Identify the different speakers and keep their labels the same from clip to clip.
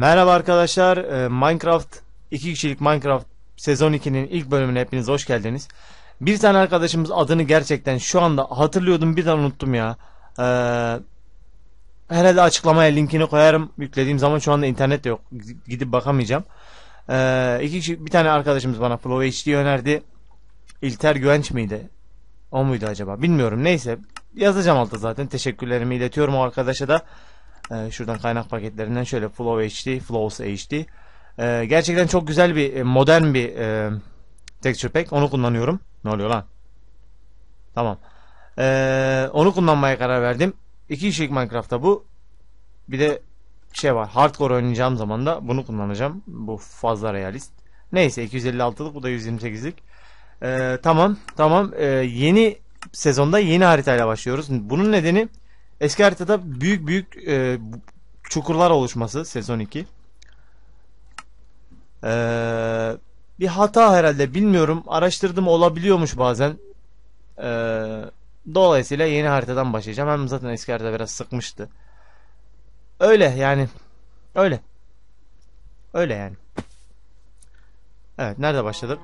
Speaker 1: Merhaba arkadaşlar. Ee, Minecraft 2 kişilik Minecraft sezon 2'nin ilk bölümüne hepiniz hoş geldiniz. Bir tane arkadaşımız adını gerçekten şu anda hatırlıyordum birden unuttum ya. Ee, herhalde açıklamaya linkini koyarım. Yüklediğim zaman şu anda internet yok. Gidip bakamayacağım. Ee, iki kişi, bir tane arkadaşımız bana Flow HD önerdi. İlter Güvenç miydi? O muydu acaba? Bilmiyorum. Neyse. Yazacağım altta zaten. Teşekkürlerimi iletiyorum o arkadaşa da. Ee, şuradan kaynak paketlerinden şöyle Flow HD, Flows HD. Ee, gerçekten çok güzel bir e, modern bir e, texture pack. Onu kullanıyorum. Ne oluyor lan? Tamam. Ee, onu kullanmaya karar verdim. İki kişilik Minecraft'ta bu. Bir de şey var. Hardcore oynayacağım zaman da bunu kullanacağım. Bu fazla realist. Neyse 256'lık bu da 128'lik. Ee, tamam tamam. Ee, yeni sezonda yeni haritayla başlıyoruz. Bunun nedeni eski haritada büyük büyük e, çukurlar oluşması sezon 2. Ee, bir hata herhalde bilmiyorum. Araştırdım olabiliyormuş bazen. Ee, dolayısıyla yeni haritadan başlayacağım. Hem zaten eski harita biraz sıkmıştı. Öyle yani. Öyle. Öyle yani. Evet nerede başladık?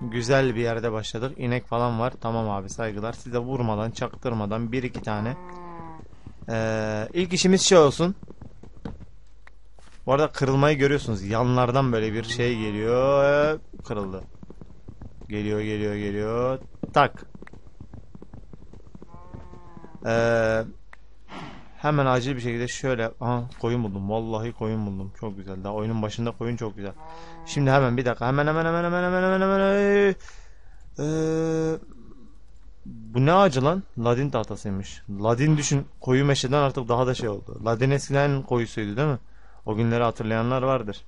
Speaker 1: Güzel bir yerde başladık. İnek falan var. Tamam abi saygılar. Size vurmadan, çaktırmadan bir iki tane. Ee, ilk işimiz şey olsun. Bu arada kırılmayı görüyorsunuz. Yanlardan böyle bir şey geliyor. Kırıldı. Geliyor, geliyor, geliyor. Tak. Ee, hemen acil bir şekilde şöyle. Aha koyun buldum. Vallahi koyun buldum. Çok güzel. Daha oyunun başında koyun çok güzel. Şimdi hemen bir dakika. Hemen hemen hemen hemen hemen hemen hemen. Ee, bu ne ağacı lan? Ladin tahtasıymış. Ladin düşün koyu meşeden artık daha da şey oldu. Ladin eskiden koyusuydu değil mi? O günleri hatırlayanlar vardır.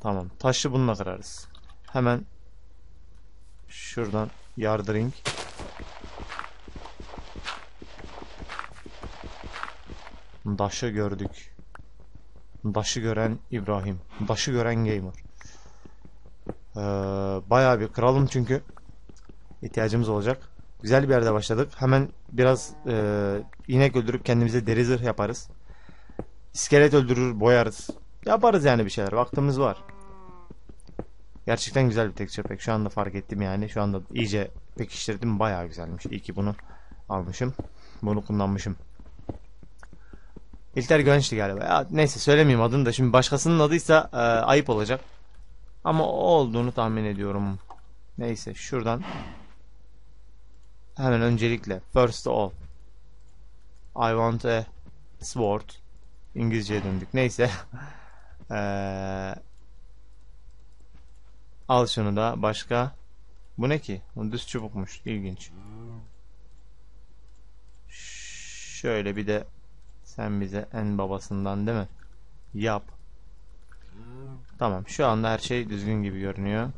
Speaker 1: Tamam. Taşı bununla kırarız. Hemen şuradan yardırink. Daşı gördük. Daşı gören İbrahim. Daşı gören gamer. Ee, bayağı bir kıralım çünkü ihtiyacımız olacak. Güzel bir yerde başladık. Hemen biraz e, inek öldürüp kendimize deri zırh yaparız. İskelet öldürür, boyarız. Yaparız yani bir şeyler. Vaktimiz var. Gerçekten güzel bir texture pack. Şu anda fark ettim yani. Şu anda iyice pekiştirdim. Bayağı güzelmiş. İyi ki bunu almışım. Bunu kullanmışım. İlter Gönç'tü galiba. Ya, neyse söylemeyeyim adını da. Şimdi başkasının adıysa e, ayıp olacak. Ama o olduğunu tahmin ediyorum. Neyse şuradan hemen öncelikle first of all I want a sword İngilizceye döndük. Neyse. ee, al şunu da başka. Bu ne ki? Bu düz çubukmuş. İlginç. Şöyle bir de sen bize en babasından değil mi? Yap. Tamam. Şu anda her şey düzgün gibi görünüyor.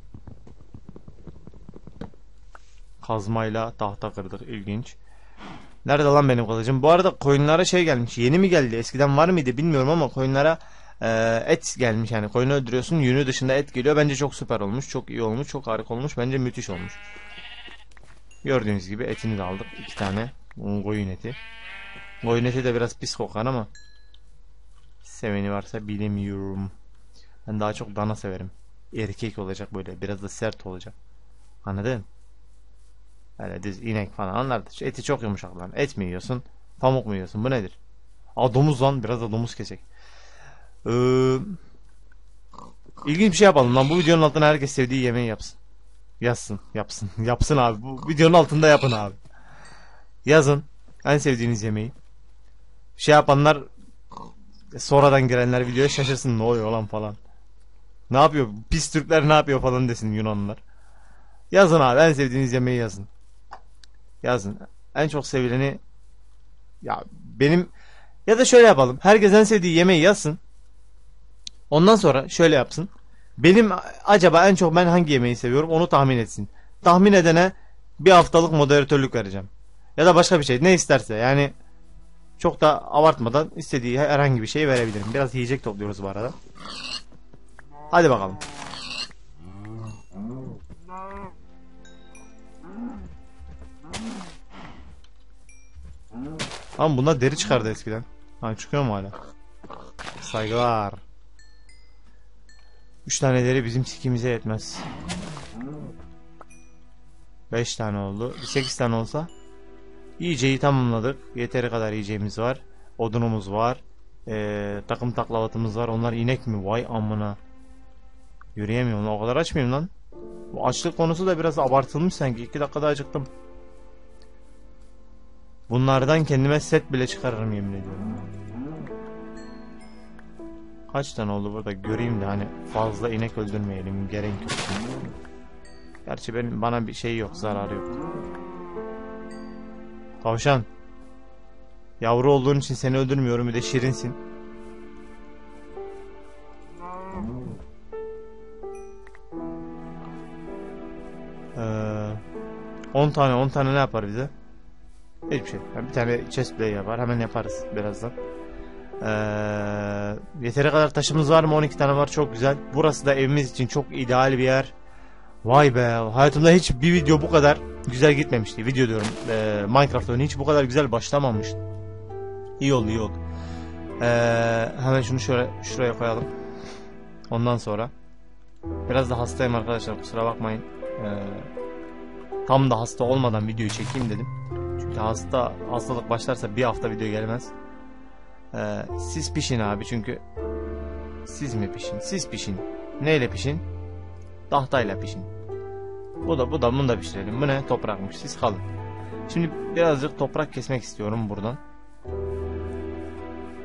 Speaker 1: Kazmayla tahta kırdık. İlginç. Nerede lan benim kılıcım? Bu arada koyunlara şey gelmiş. Yeni mi geldi? Eskiden var mıydı bilmiyorum ama koyunlara e, et gelmiş. Yani koyunu öldürüyorsun. Yünü dışında et geliyor. Bence çok süper olmuş. Çok iyi olmuş. Çok harika olmuş. Bence müthiş olmuş. Gördüğünüz gibi etini de aldık. iki tane. Koyun eti. Koyun eti de biraz pis kokar ama seveni varsa bilemiyorum. Ben daha çok dana severim. Erkek olacak böyle. Biraz da sert olacak. Anladın? Öyle düz inek falan anlardı. Eti çok yumuşak lan. Et mi yiyorsun? Pamuk mu yiyorsun? Bu nedir? Aa domuz lan. Biraz da domuz kesecek. Ee, ilginç bir şey yapalım lan. Bu videonun altına herkes sevdiği yemeği yapsın. Yazsın. Yapsın. Yapsın abi. Bu videonun altında yapın abi. Yazın. En sevdiğiniz yemeği. Şey yapanlar sonradan girenler videoya şaşırsın ne oluyor lan falan. Ne yapıyor? Pis Türkler ne yapıyor falan desin Yunanlılar. Yazın abi en sevdiğiniz yemeği yazın. Yazın. En çok sevileni ya benim ya da şöyle yapalım. Herkes en sevdiği yemeği yazsın. Ondan sonra şöyle yapsın. Benim acaba en çok ben hangi yemeği seviyorum onu tahmin etsin. Tahmin edene bir haftalık moderatörlük vereceğim. Ya da başka bir şey ne isterse yani çok da abartmadan istediği herhangi bir şey verebilirim. Biraz yiyecek topluyoruz bu arada. Hadi bakalım. Ama bunlar deri çıkardı eskiden. Ha çıkıyor mu hala? Saygılar. 3 tane deri bizim sikimize yetmez. 5 tane oldu. 8 tane olsa iyiceyi tamamladık. Yeteri kadar yiyeceğimiz var. Odunumuz var. Ee, takım taklavatımız var. Onlar inek mi? Vay amına. Yürüyemiyorum. O kadar açmayayım lan. Bu açlık konusu da biraz abartılmış sanki. 2 dakikada acıktım. Bunlardan kendime set bile çıkarırım yemin ediyorum. Kaç tane oldu burada göreyim de hani fazla inek öldürmeyelim gerek yok. Gerçi benim bana bir şey yok zararı yok. Tavşan. Yavru olduğun için seni öldürmüyorum bir de şirinsin. 10 tane 10 tane ne yapar bize? Hiçbir şey. Yani bir tane chest play yapar. Hemen yaparız birazdan. Ee, yeteri kadar taşımız var mı? 12 tane var. Çok güzel. Burası da evimiz için çok ideal bir yer. Vay be. Hayatımda hiç bir video bu kadar güzel gitmemişti. Video diyorum. Ee, Minecraft oyunu hiç bu kadar güzel başlamamıştı. İyi oldu iyi oldu. Ee, hemen şunu şöyle şuraya koyalım. Ondan sonra. Biraz da hastayım arkadaşlar. Kusura bakmayın. Ee, tam da hasta olmadan videoyu çekeyim dedim. Çünkü hasta hastalık başlarsa bir hafta video gelmez. Ee, siz pişin abi çünkü siz mi pişin? Siz pişin. Neyle pişin? Tahtayla pişin. Bu da bu da bunu da pişirelim. Bu ne? Toprakmış. Siz kalın. Şimdi birazcık toprak kesmek istiyorum buradan.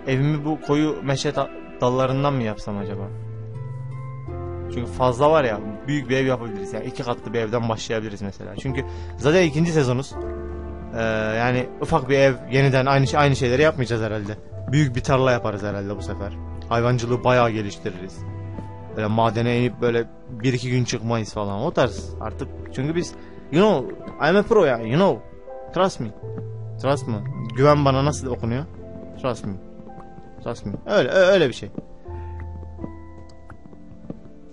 Speaker 1: Evimi bu koyu meşe dallarından mı yapsam acaba? Çünkü fazla var ya büyük bir ev yapabiliriz. Yani iki katlı bir evden başlayabiliriz mesela. Çünkü zaten ikinci sezonuz. Ee, yani ufak bir ev yeniden aynı şey- aynı şeyleri yapmayacağız herhalde. Büyük bir tarla yaparız herhalde bu sefer. Hayvancılığı bayağı geliştiririz. Böyle madene inip böyle bir iki gün çıkmayız falan. O tarz artık. Çünkü biz you know I'm a pro yani you know. Trust me. Trust me. Güven bana nasıl okunuyor? Trust me. Trust me. Öyle öyle bir şey.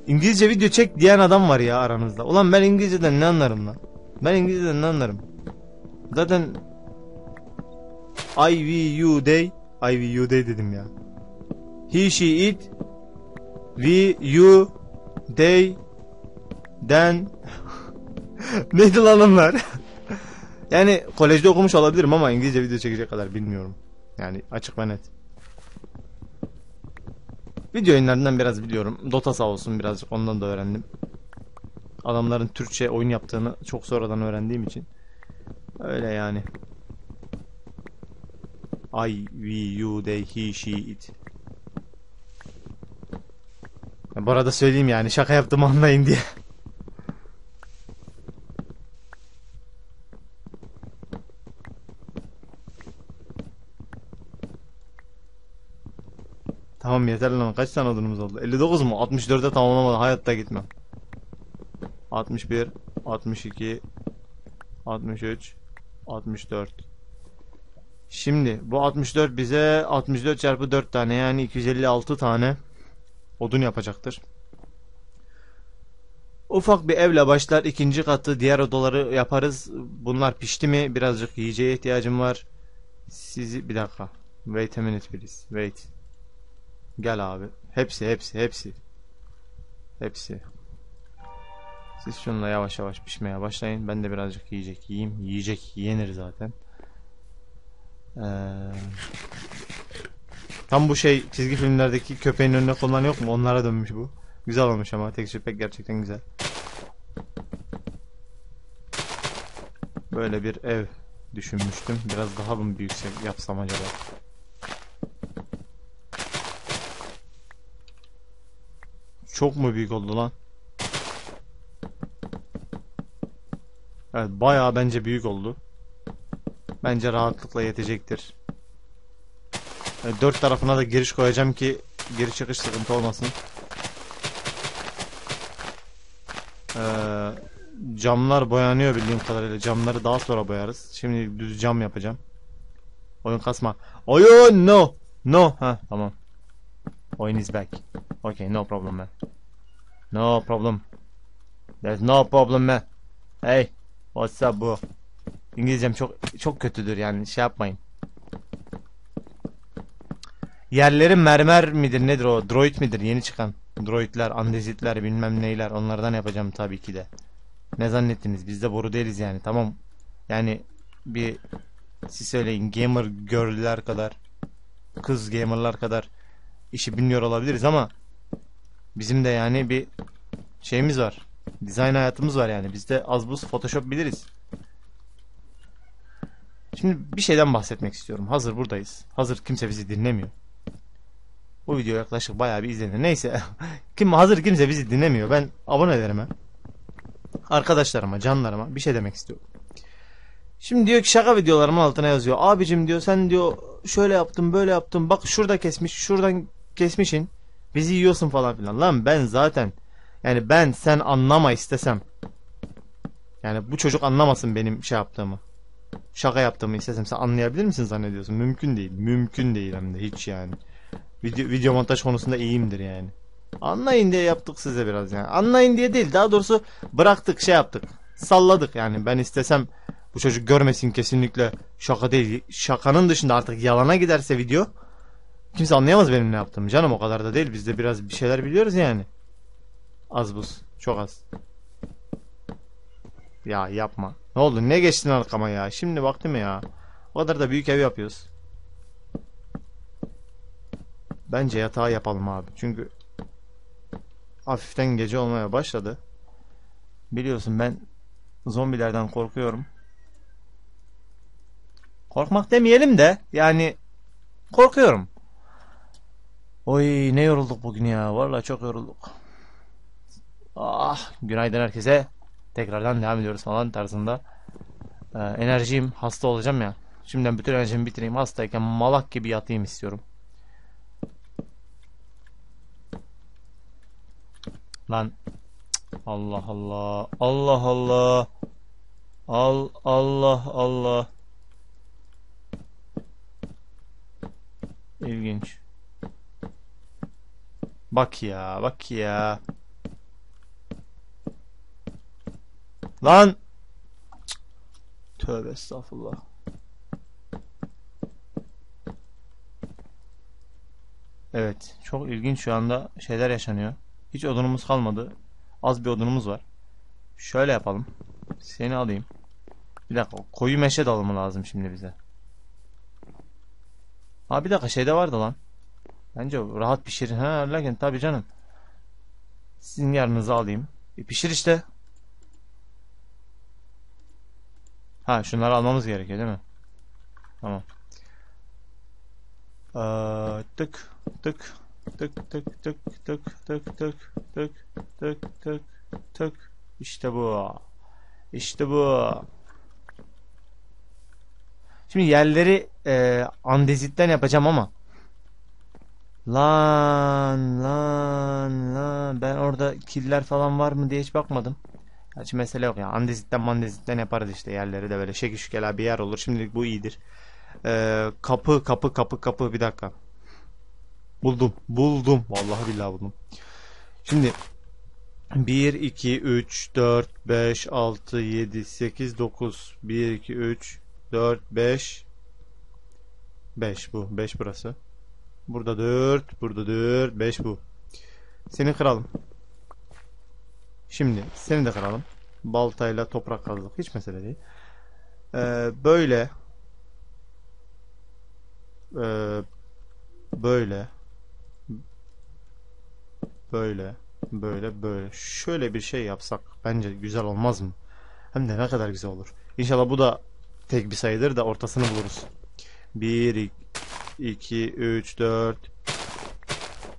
Speaker 1: İngilizce video çek diyen adam var ya aranızda. Ulan ben İngilizceden ne anlarım lan? Ben İngilizceden ne anlarım? Zaten I, we, you, they I, we, you, they dedim ya. He, she, it We, you, they, then Neydi lan onlar? yani kolejde okumuş olabilirim ama İngilizce video çekecek kadar bilmiyorum. Yani açık ve net. Video oyunlarından biraz biliyorum. Dota sağ olsun birazcık ondan da öğrendim. Adamların Türkçe oyun yaptığını çok sonradan öğrendiğim için. Öyle yani. I, we, you, they, he, she, it. Bu arada söyleyeyim yani şaka yaptım anlayın diye. Tamam yeter lan kaç tane odunumuz oldu? 59 mu? 64'e tamamlamadı hayatta gitmem. 61 62 63 64 Şimdi bu 64 bize 64 çarpı 4 tane yani 256 tane odun yapacaktır. Ufak bir evle başlar. ikinci katı diğer odaları yaparız. Bunlar pişti mi? Birazcık yiyeceğe ihtiyacım var. Sizi bir dakika. Wait a minute please. Wait. Gel abi. Hepsi hepsi hepsi. Hepsi. Siz şununla yavaş yavaş pişmeye başlayın. Ben de birazcık yiyecek yiyeyim. Yiyecek yenir zaten. Ee, tam bu şey çizgi filmlerdeki köpeğin önüne konulan yok mu? Onlara dönmüş bu. Güzel olmuş ama tekstür pek gerçekten güzel. Böyle bir ev düşünmüştüm. Biraz daha mı büyük yapsam acaba? Çok mu büyük oldu lan? Evet bayağı bence büyük oldu. Bence rahatlıkla yetecektir. Evet, dört tarafına da giriş koyacağım ki geri çıkış sıkıntı olmasın. Ee, camlar boyanıyor bildiğim kadarıyla. Camları daha sonra boyarız. Şimdi düz cam yapacağım. Oyun kasma. Oyun no. No. Ha tamam. Oyun is back. Okay no problem man. No problem. There's no problem man. Hey. What's up bro? İngilizcem çok çok kötüdür yani şey yapmayın. Yerleri mermer midir nedir o? Droid midir? Yeni çıkan. Droidler, andezitler bilmem neyler. Onlardan yapacağım tabii ki de. Ne zannettiniz? Biz de boru değiliz yani. Tamam. Yani bir siz söyleyin gamer girl'ler kadar kız gamer'lar kadar işi bilmiyor olabiliriz ama bizim de yani bir şeyimiz var. Dizayn hayatımız var yani. Biz de az buz Photoshop biliriz. Şimdi bir şeyden bahsetmek istiyorum. Hazır buradayız. Hazır kimse bizi dinlemiyor. Bu video yaklaşık bayağı bir izlenir. Neyse. Kim hazır kimse bizi dinlemiyor. Ben abonelerime, arkadaşlarıma, canlarıma bir şey demek istiyorum. Şimdi diyor ki şaka videolarımın altına yazıyor. Abicim diyor sen diyor şöyle yaptın böyle yaptın. Bak şurada kesmiş şuradan kesmişin. Bizi yiyorsun falan filan. Lan ben zaten yani ben sen anlama istesem. Yani bu çocuk anlamasın benim şey yaptığımı. Şaka yaptığımı istesem sen anlayabilir misin zannediyorsun? Mümkün değil. Mümkün değil hem de hiç yani. Video, video montaj konusunda iyiyimdir yani. Anlayın diye yaptık size biraz yani. Anlayın diye değil. Daha doğrusu bıraktık şey yaptık. Salladık yani. Ben istesem bu çocuk görmesin kesinlikle şaka değil. Şakanın dışında artık yalana giderse video kimse anlayamaz benim ne yaptığımı. Canım o kadar da değil. Biz de biraz bir şeyler biliyoruz yani. Az buz. Çok az. Ya yapma. Ne oldu? Ne geçtin arkama ya? Şimdi vakti mi ya? O kadar da büyük ev yapıyoruz. Bence yatağı yapalım abi. Çünkü hafiften gece olmaya başladı. Biliyorsun ben zombilerden korkuyorum. Korkmak demeyelim de yani korkuyorum. Oy ne yorulduk bugün ya. Vallahi çok yorulduk. Ah günaydın herkese. Tekrardan devam ediyoruz falan tarzında. Ee, enerjiyim hasta olacağım ya. Şimdiden bütün enerjimi bitireyim. Hastayken malak gibi yatayım istiyorum. Lan Allah Allah Allah Allah Al Allah Allah İlginç. Bak ya, bak ya. Lan! Tövbe estağfurullah. Evet, çok ilginç şu anda şeyler yaşanıyor. Hiç odunumuz kalmadı. Az bir odunumuz var. Şöyle yapalım. Seni alayım. Bir dakika, koyu meşe dalımı lazım şimdi bize. Ha bir dakika şeyde vardı lan. Bence rahat pişir. Ha lakin tabii canım. Sizin yarınızı alayım. E, pişir işte. Ha şunları almamız gerekiyor değil mi? Tamam. Ee, tık tık tık tık tık tık tık tık tık tık tık tık İşte bu. İşte bu. Şimdi yerleri e, andezitten yapacağım ama lan lan lan ben orada killer falan var mı diye hiç bakmadım. Hiç mesele yok ya. Andezitten mandezitten yaparız işte yerleri de böyle şekil şükela bir yer olur. Şimdilik bu iyidir. Ee, kapı kapı kapı kapı bir dakika. Buldum. Buldum. Vallahi billahi buldum. Şimdi 1 2 3 4 5 6 7 8 9 1 2 3 4 5 5 bu. 5 burası. Burada 4, burada 4, 5 bu. Seni kıralım. Şimdi seni de kıralım. Baltayla toprak kazdık. Hiç mesele değil. Ee, böyle ee, böyle böyle böyle böyle şöyle bir şey yapsak bence güzel olmaz mı? Hem de ne kadar güzel olur. İnşallah bu da tek bir sayıdır da ortasını buluruz. 1 2 3 4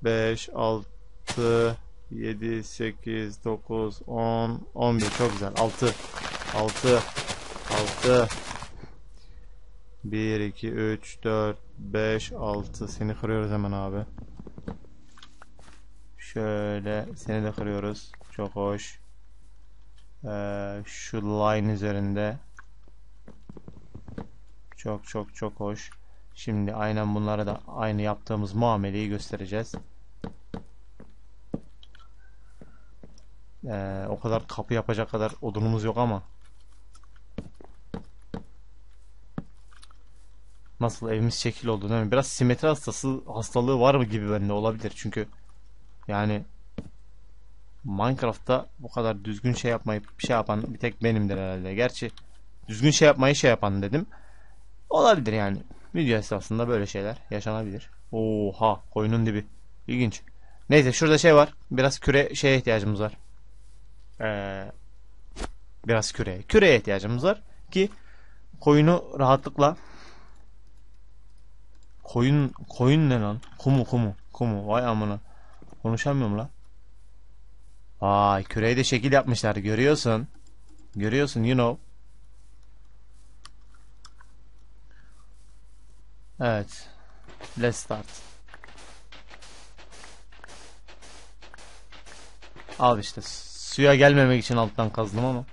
Speaker 1: 5 6 7 8 9 10 11 çok güzel. 6 6 6 1 2 3 4 5 6 seni kırıyoruz hemen abi. Şöyle seni de kırıyoruz. Çok hoş. Ee, şu line üzerinde çok çok çok hoş. Şimdi aynen bunlara da aynı yaptığımız muameleyi göstereceğiz. Ee, o kadar kapı yapacak kadar odunumuz yok ama. Nasıl evimiz şekil oldu değil mi? Biraz simetri hastası hastalığı var mı gibi bende olabilir çünkü yani Minecraft'ta bu kadar düzgün şey yapmayıp şey yapan bir tek benimdir herhalde. Gerçi düzgün şey yapmayı şey yapan dedim. Olabilir yani. Video esnasında böyle şeyler yaşanabilir. Oha koyunun dibi. İlginç. Neyse şurada şey var. Biraz küre şeye ihtiyacımız var. Ee, biraz küre. Küreye ihtiyacımız var ki koyunu rahatlıkla koyun koyun ne lan? Kumu kumu kumu vay amına. Konuşamıyorum lan. Vay küreyi de şekil yapmışlar görüyorsun. Görüyorsun you know. Evet. Let's start. Al işte suya gelmemek için alttan kazdım ama.